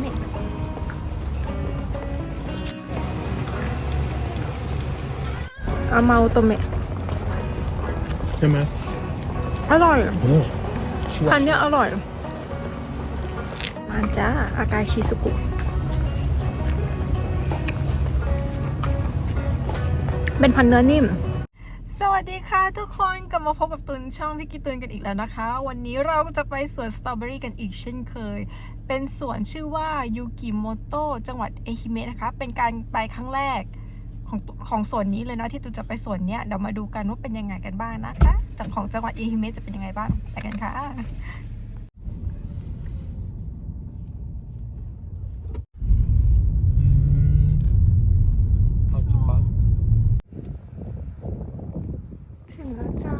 เมะอามาโอโตเมะใช่ไหมอร่อยโอ้ชัวร์พันธุ์เนี้ยอร่อย มาจ้า อากายชิซุกุ เป็นพันธุ์เนื้อนิ่ม สวัสดีค่ะทุกคนกลับมาพบกับตุนช่องพิกิตุนกันอีกแล้วนะคะ วันนี้เราก็จะไปสวนสตรอเบอรี่กันอีกเช่นเคย เป็นสวนชื่อว่ายูกิโมโตจังหวัดเอฮิเมะนะคะ เป็นการไปครั้งแรกของของสวนนี้เลยนะที่ตูจะไปสวนเนี้ยเดี๋ยวมาดูกันว่าเป็นยังไงกันบ้างนะคะจากของจังหวัดเอฮิเมะจะเป็นยังไงบ้างไปกันค่ะ อืมเอาจริงปะ ถึงแล้วจ้า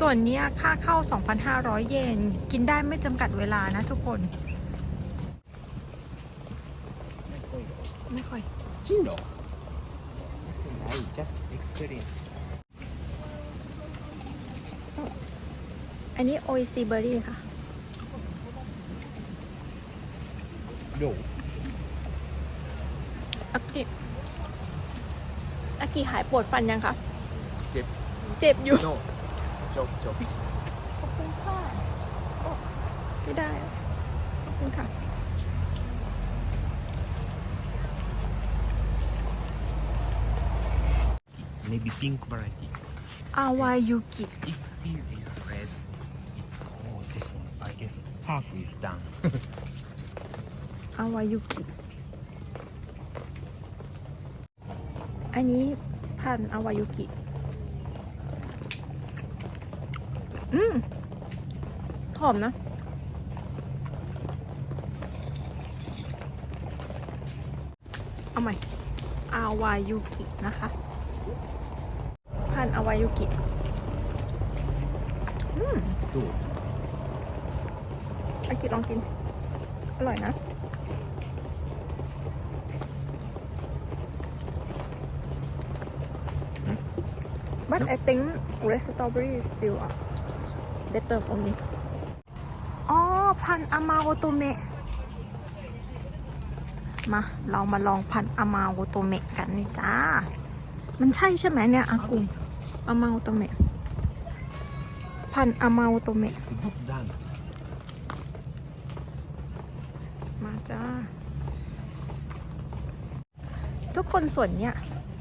ส่ วนเนี้ยค่าเข้า 2,500 เยน กินได้ไม่จำกัดเวลานะทุกคน ไม่ค่อย จริงเหรอ I just experience อันนี้โอซ c เบอรี่ค่ะ no อากิอากิหายปวดฟันยังคะ เจ็บ เจ็บอยู่ no จบจบ ขอบคุณค่ะโอ้ไม่ได้อะขอบคุณค่ะ maybe pink variety อาวายุกิ if seed is red it's oh this one I guess half is done อาวายุกิ อันนี้พันธุ์อาวายุกิ อืมหอมนะ เอาใหม่ อาวายุกินะคะ พันอาวายุกิอืมดูอากิลองกิน อร่อยนะ But I think red strawberry is still uh, better for me อ๋อพันธุ์อามาโอโตเมะมา เรามาลองพันธุ์อามาโอโตเมะกันนี่จ้า มันใช่ใช่ไหมเนี่ยอากุงอามาโอโตเมะพันธุ์อามาโอโตเมะ it's not done มาจ้า ทุกคนส่วนเนี้ย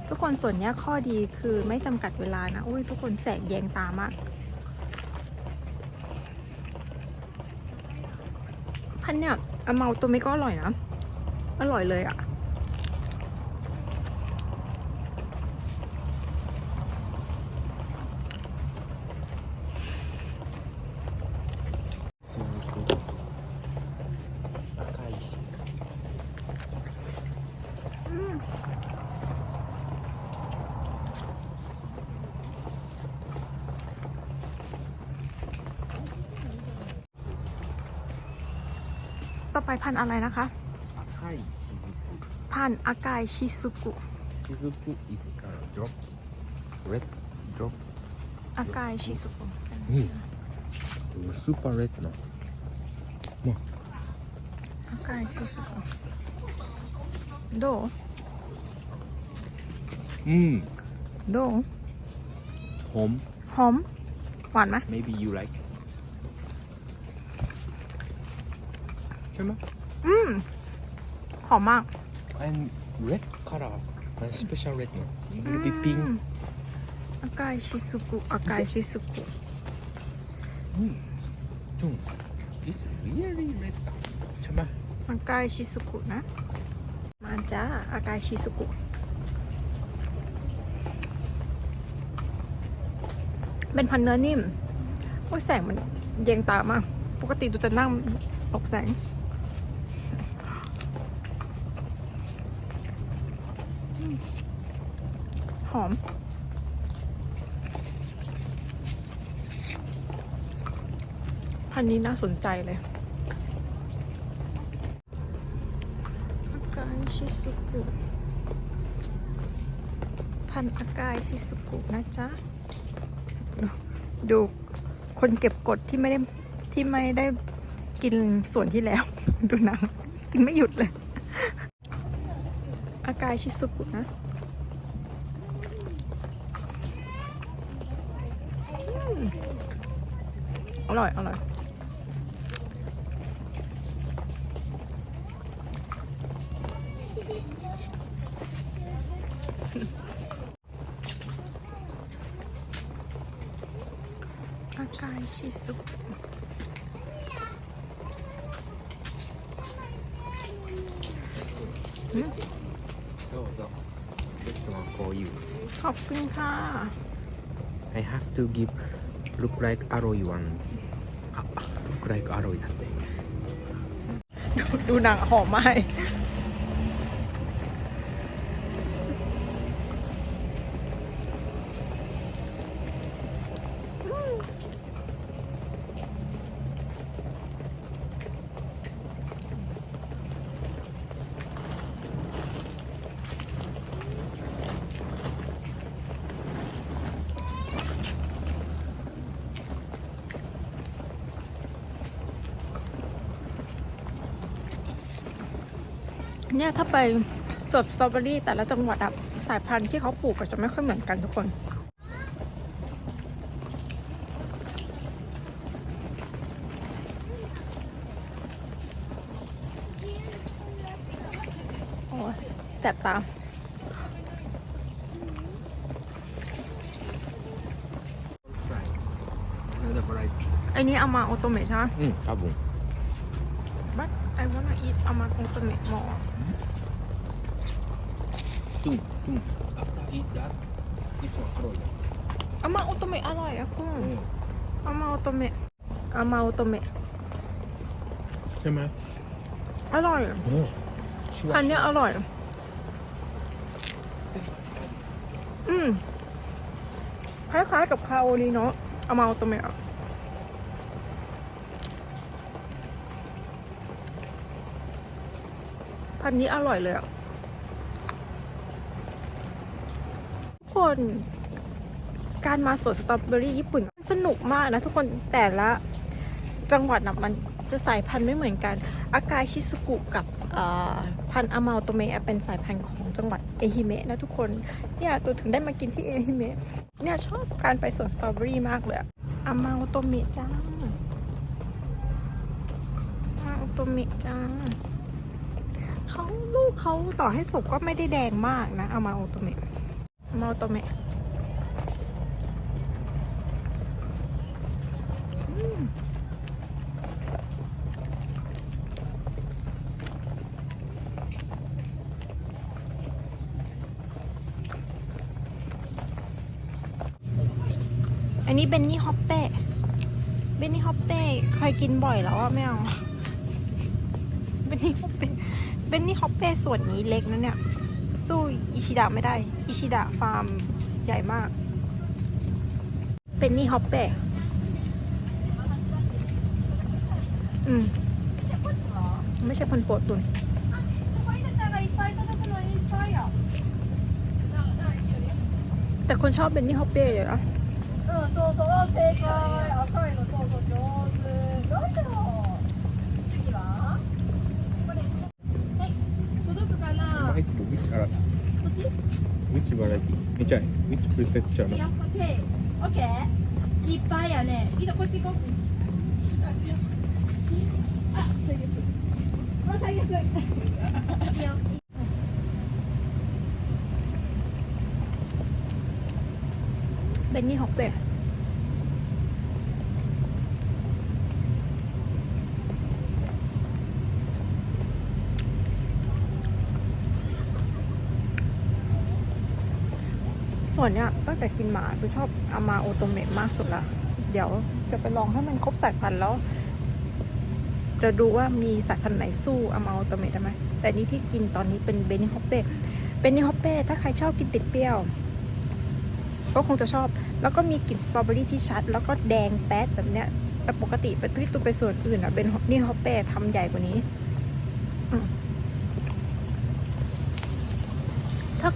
ทุกคนส่วนเนี้ยข้อดีคือไม่จำกัดเวลานะ อุ้ยทุกคนแสงแยงตามาก พัน เนี่ยอเมาตัวไม่ก็อร่อยนะ อร่อยเลยอะ่ ไปพันธุ์อะไรนะคะ 赤い雫 พันธุ์อากายชิซุกุ 雫 is color drop red drop อากายชิซุกุ นี่スーパーレッドなอากายชิซุกุโด うん โด หอม หอม หวานไหม maybe you like ใช่ไหมอืมหอมมาก and red color and special red นะ little bit pink อากายชิซุกุอากายชิซุกุอืมจุ่ม this really red อะใช่ไหมอากายชิซุกุนะ มาจ้าอากายชิซุกุเป็นพันธุ์เนื้อนิ่ม โอ้ยแสงมันเยงตามาก ปกติดูจะนั่งหลบแสง อม พันธุ์นี้น่าสนใจเลยอากาายชิซุกุพันธุ์อากายชิซุกุนะจ๊ะดูดูคนเก็บกดที่ไม่ได้ที่ไม่ได้กินส่วนที่แล้ว ดูหนัง กินไม่หยุดเลย อากายชิซุกุนะ อร่อย อร่อย อากายชิซุกุ どうぞ This one for you ขอบคุณค่ะ I have to give look like alloy one look like alloy ดูดูหนังหอมไหม เนี่ยถ้าไปสวนสตรอเบอรี่แต่ละจังหวัดอะสายพันธุ์ที่เขาปลูกก็จะไม่ค่อยเหมือนกันทุกคน โอ้แสบตาไอ้นี้เอามาออโตเมชใช่ไหมอืมครับผม I wanna eat เอามาโอโตเมะ more Boom boom after eat that this one Aroy เอามาโอโตเมะอร่อยอะคุณうんเอามาโอโตเมะเอามาโอโตเมะใช่ไหมอร่อยโอ้ชัวร์อันเนี้ยอร่อย อืมคล้ายๆกับคาโอรีเนาะอามาโอโตเมะอะ พันนี้อร่อยเลยอะทุกคนการมาสวนสตรอเบอรี่ญี่ปุ่นสนุกมากนะทุกคนแต่ละจังหวัดนะมันจะสายพันธุ์ไม่เหมือนกัน อากายชิซุกุกับพันธุ์อามาโอโตเมะเป็นสายพันธุ์ของจังหวัดเอฮิเมะนะทุกคนเนี่ยตัวถึงได้มากินที่เอฮิเมะเนี่ยชอบการไปสวนสตรอเบอรี่มากเลยอะอามาโอโตเมะจ้าอามาโอโตเมะจ้า เขาลูกเขาต่อให้สุกก็ไม่ได้แดงมากนะ เอามาโอโตเมะอามาโอโตเมะอันนี้เบนนี่ฮอปเป้เบนนี่ฮอปเป้เคยกินบ่อยแล้วอะไม่เอาเบนนี่ฮอปเป้ เป็นนี่ฮอปเป้ส่วนนี้เล็กนะเนี่ย สู้อิชิดะไม่ได้ อิชิดะฟาร์มใหญ่มาก เป็นนี่ฮอปเป้อืม ไม่ใช่พันโปรตุนแต่คนชอบเป็นนี่ฮอปเป้เยู่ะเออโซโซโรเซกอยอร่อยโโซโจนเลย くかな。入ってる which あらそっち。 which variety めちゃい which prefecture のいや、手。オッケー。いっぱいやね。いざ、こっち行こう。あ、違うあ、最悪。あ、最悪。いいよ。 เบนนี่ฮอปเป้ ส่วนเนี้ยตั้งแต่กินหมาคือชอบอามาโอโตเมะมากสุดละ เดี๋ยวจะไปลองให้มันครบสายพันธุ์แล้ว จะดูว่ามีสายพันธุ์ไหนสู้อามาโอโตเมะได้ไหมแต่นี่ที่กินตอนนี้เป็นเบนนี่ฮอปเป้เบนนี่ฮอปเป้ถ้าใครชอบกินติดเปรี้ยว ก็คงจะชอบ แล้วก็มีกลิ่นสตรอเบอรี่ที่ชัด แล้วก็แดงแป๊ดแบบเนี้ยแต่ปกติไปที่ตัวไปส่วนอื่นอะเป็นนี่ฮอปเป้ทำใหญ่กว่านี้อืม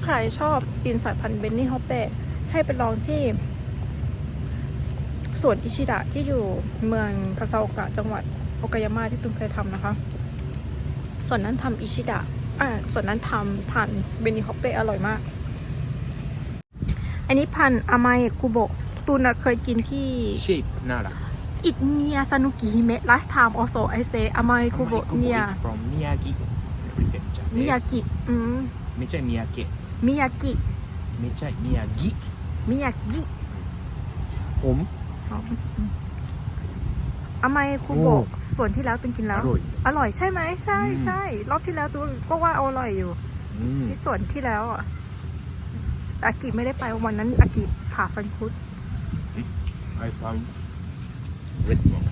ใครชอบกินสายพันธุ์เบนนี่ฮอปเป้ให้ไปลองที่สวนอิชิดะที่อยู่เมืองคาซาโอกะจังหวัดโอกายาม่าที่ตุนเคยทำนะคะ ส่วนนั้นทำอิชิดะอ่าส่วนนั้นทำพันธุ์เบนนี่ฮอปเป้อร่อยมาก อันนี้พันธุ์อามายกุโบะตูนอะเคยกินที่ shape น่ารัก it near Sanuki Hime last time also I say amai kubo Amaikubo near is from Miyagi prefecture Miyagi อืมไม่ใช่ Miyake Miyagi ไม่ใช่ Miyagi Miyagi ผมอามายคุโบะส่วนที่แล้วตุนกินอแล้วร่อย อร่อยใช่ไหมใช่อืม ใช่รอบที่แล้วตุนก็ว่าอร่อยอยู่ อืมที่ส่วนที่แล้วอะแต่อากิไม่ได้ไปวันนั้นอากิผ่าฟันคุด I found red one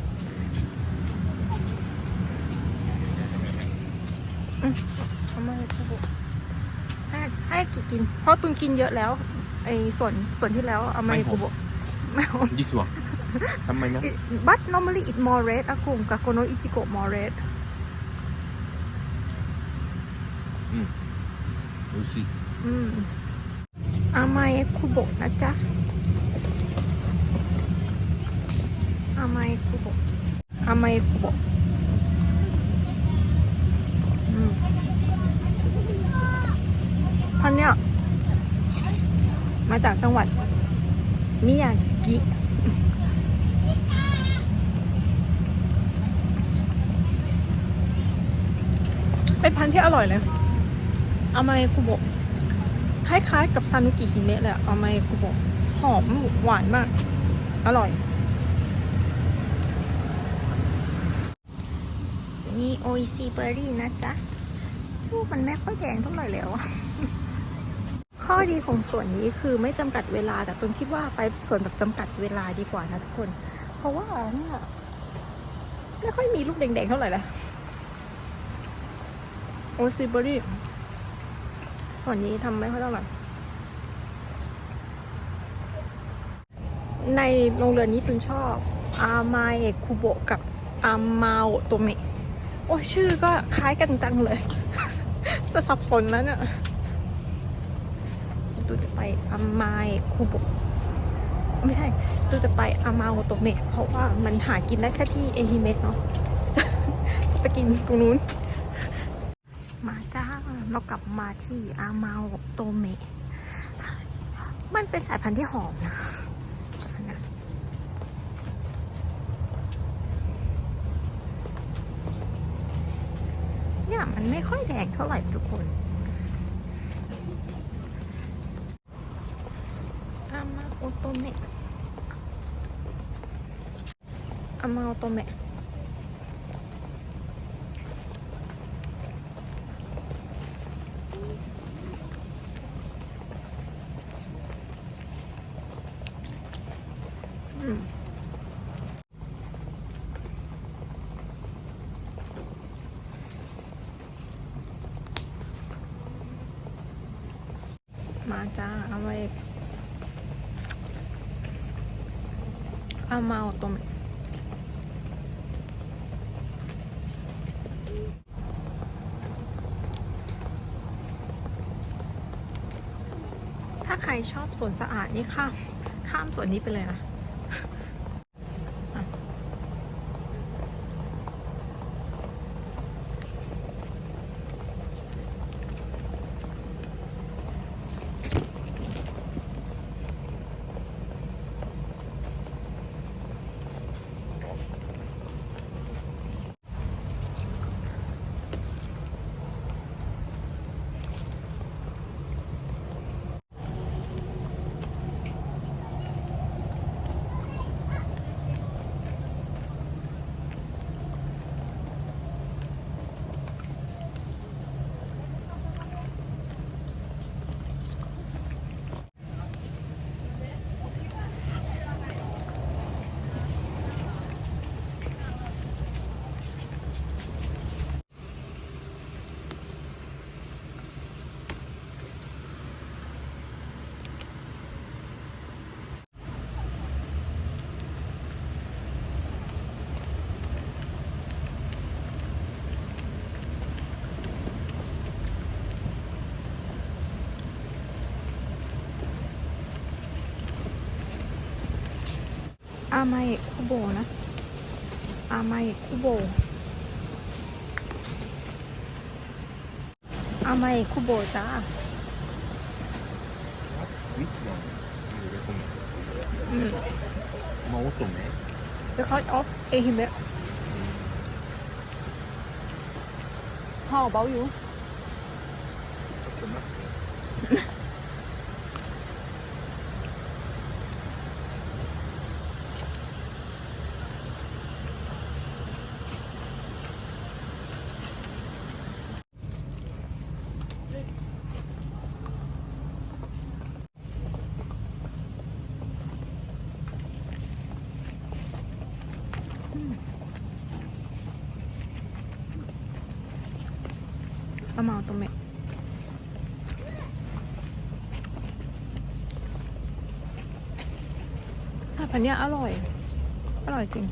อามายคุโบะ ให้ให้อากิกิน เพราะตุนกินเยอะแล้ว ไอ้ส่วนส่วนที่แล้วอามายคุโบะไม่หอม this one ทำไมนะ It, but normally it more red อะคุมกับโกโนอิจิโกะ more red ดูสิอืมอามายคุโบะนะจ๊ะอามายคุโบะอามายคุโบะอืม พันเนี้ยมาจากจังหวัด มิยากิเป็นพันธุ์ที่อร่อยเลยอามายคุโบะคล้ายๆ กับซานุกิฮิเมะเลยอะอามายคุโบะหอมหวานมาก อร่อย นี่โออิซีเบอร์รี่นะจ๊ะลูกมันไม่ค่อยแดงเท่าไหร่แล้วอะ ข้อดีของส่วนนี้คือไม่จำกัดเวลาแต่ตุนคิดว่าไปส่วนแบบจำกัดเวลาดีกว่านะทุกคน เพราะว่าเนี่ยไม่ค่อยมีลูกแดงๆเท่าไหร่เลยโอซิเบอรี่ส่วนนี้ทำไม่ค่อยเท่าไหร่ในโรงเรือนนี้ตุนชอบอามาเอะคุโบะกับอามาโอโตเมะโอ้ชื่อก็คล้ายกันจังเลย จะสับสนแล้วเนี่ย ตูจะไปอามาเอะคุโบไม่ใช่ตูจะไปอามาโอโตเมะเพราะว่ามันหากินได้แค่ที่เอฮิเมะเนาะจะไปกินตรงนู้น มาจ้าเรากลับมาที่อามาโอโตเมะมันเป็นสายพันธุ์ที่หอมนะนะเนี่ยมันไม่ค่อยแดงเท่าไหร่ทุกคน อามาโอโตเมะ อามาโอโตเมะ อืมมาจ้า เอาไว้ เอามาตรงถ้าใครชอบสวนสะอาดนี่ข้ามข้ามสวนนี้ไปเลยนะ อามาเอะคุโบนะ อามาเอะคุโบ อามาเอะคุโบจ้า Which one you recommend? อืม Maotome? because of เอฮิเมะ How about you ちょっと待って。 อามาโตเมะสายพันธุ์เนี้ยอร่อย อร่อยจริง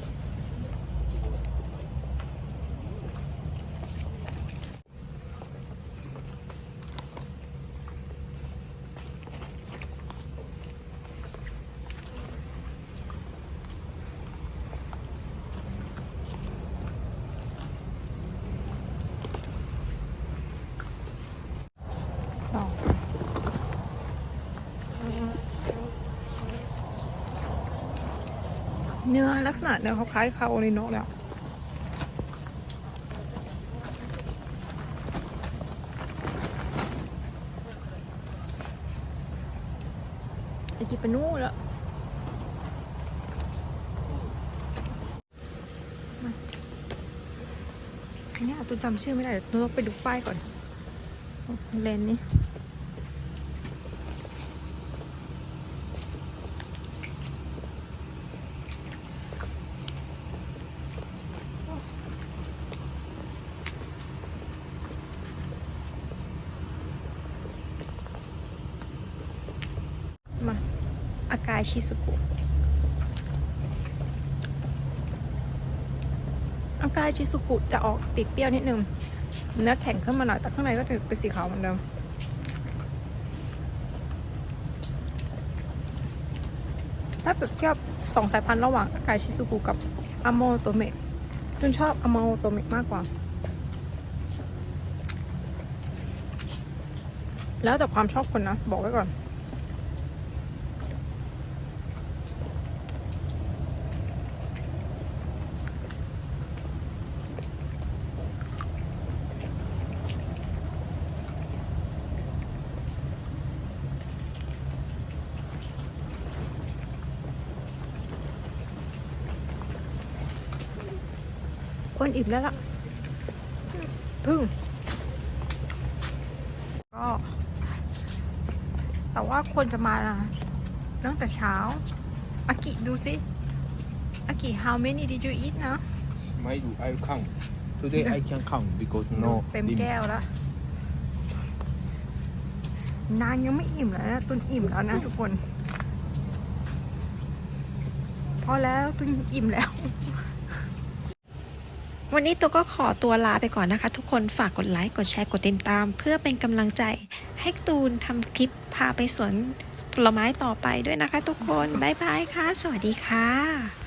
ต่อ เนื้อลักษณะเนื้อเขาคล้ายคาโอริโนะแล้วไอกิปนู่แล้วมาอันเนี้ยตูจำชื่อไม่ได้เดี๋ยวตูต้องไปดูป้ายก่อนเลนนี้ มา อา กายชิสุกุอากายชิสุกุจะออกติดเปรี้ยวนิดนึง เนื้อแข็งขึ้นมาหน่อย แต่ข้างในก็จะเป็นสีขาวเหมือนเดิมถ้าเปรียบเทียบสองสายพันธุ์ระหว่างอากายชิสุกุกับอโมโตเมะจุนชอบอโมโตเมะมากกว่า แล้วแต่ความชอบคนนะ บอกไว้ก่อน อิ่มแล้วล่ะพึ่ง ก็ แต่ว่าคนจะมาตั้งแต่เช้า อากิดูสิ อากิ how many did you eat นะ I do, I count. Today I can count because no เต็ม limit. แก้วแล้วนางยังไม่อิ่มเลยนะ ตุนอิ่มแล้วนะทุกคน พอแล้วตุนอิ่มแล้ว วันนี้ตัวก็ขอตัวลาไปก่อนนะคะ ทุกคนฝากกดไลค์ กดแชร์ กดติดตาม เพื่อเป็นกำลังใจให้ตูนทำคลิปพาไปสวนผลไม้ต่อไปด้วยนะคะ ทุกคน บ๊ายบายค่ะ สวัสดีค่ะ